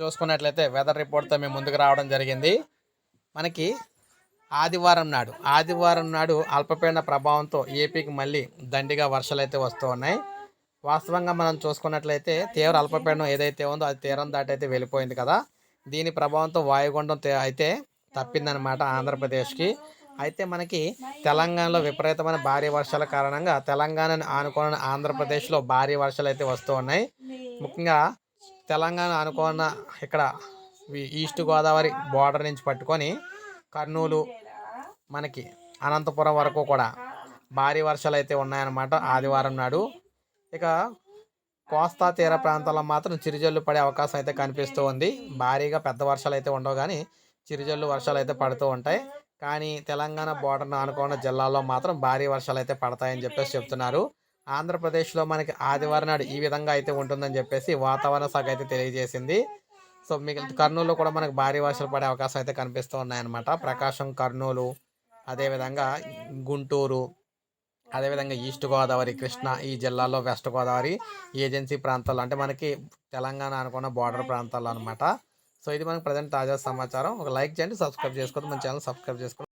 చూసుకున్నట్లయితే వెదర్ రిపోర్ట్తో మేము ముందుకు రావడం జరిగింది. మనకి ఆదివారం నాడు ఆదివారం నాడు అల్పపీడన ప్రభావంతో ఏపీకి మళ్ళీ దండిగా వర్షాలు అయితే వస్తూ ఉన్నాయి. వాస్తవంగా మనం చూసుకున్నట్లయితే తీవ్ర అల్పపీడనం ఏదైతే ఉందో అది తీరం దాటి అయితే వెళ్ళిపోయింది కదా. దీని ప్రభావంతో వాయుగుండం అయితే తప్పిందనమాట ఆంధ్రప్రదేశ్కి. అయితే మనకి తెలంగాణలో విపరీతమైన భారీ వర్షాల కారణంగా తెలంగాణను ఆనుకున్న ఆంధ్రప్రదేశ్లో భారీ వర్షాలు అయితే వస్తూ ఉన్నాయి. ముఖ్యంగా తెలంగాణ అనుకున్న ఇక్కడ ఈస్ట్ గోదావరి బోర్డర్ నుంచి పట్టుకొని కర్నూలు మనకి అనంతపురం వరకు కూడా భారీ వర్షాలు అయితే ఉన్నాయన్నమాట ఆదివారం నాడు. ఇక కోస్తా తీర ప్రాంతాల్లో మాత్రం చిరుజల్లు పడే అవకాశం అయితే కనిపిస్తూ ఉంది. భారీగా పెద్ద వర్షాలు అయితే ఉండవు కానీ చిరుజల్లు వర్షాలు అయితే పడుతూ ఉంటాయి. కానీ తెలంగాణ బోర్డర్ను అనుకున్న జిల్లాల్లో మాత్రం భారీ వర్షాలు అయితే పడతాయని చెప్పేసి చెప్తున్నారు. ఆంధ్రప్రదేశ్లో మనకి ఆదివారం నాడు ఈ విధంగా అయితే ఉంటుందని చెప్పేసి వాతావరణ శాఖ అయితే తెలియజేసింది. సో మిగిలిన కర్నూలులో కూడా మనకు భారీ వర్షాలు పడే అవకాశం అయితే కనిపిస్తూ ఉన్నాయన్నమాట. ప్రకాశం కర్నూలు అదేవిధంగా గుంటూరు అదేవిధంగా ఈస్ట్ గోదావరి కృష్ణా ఈ జిల్లాలో వెస్ట్ గోదావరి ఏజెన్సీ ప్రాంతాల్లో అంటే మనకి తెలంగాణ అనుకున్న బార్డర్ ప్రాంతాల్లో అనమాట సో ఇది మనకి ప్రజెంట్ తాజా సమాచారం. ఒక లైక్ చేయండి సబ్స్క్రైబ్ చేసుకోవద్దు. మన ఛానల్ సబ్స్క్రైబ్ చేసుకోండి.